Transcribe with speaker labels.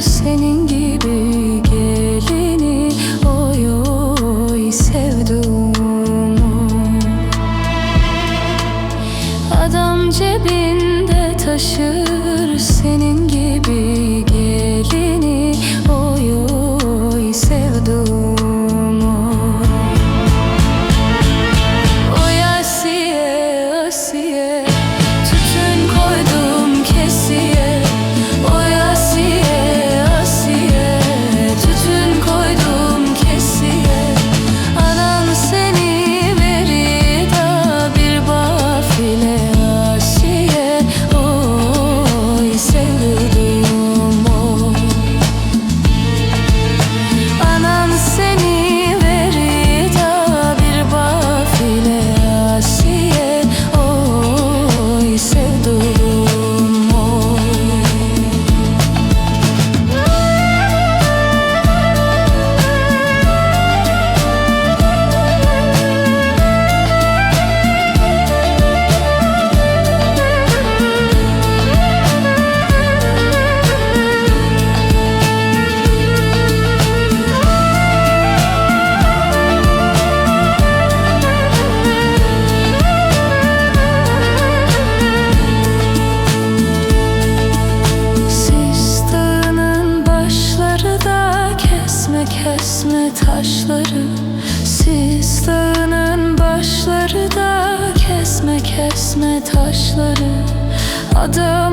Speaker 1: senin gibi gelini. Oy oy sevduğumu Adam cebinde taşır. Defne taşları Sislenen başları da Kesme kesme taşları. Adam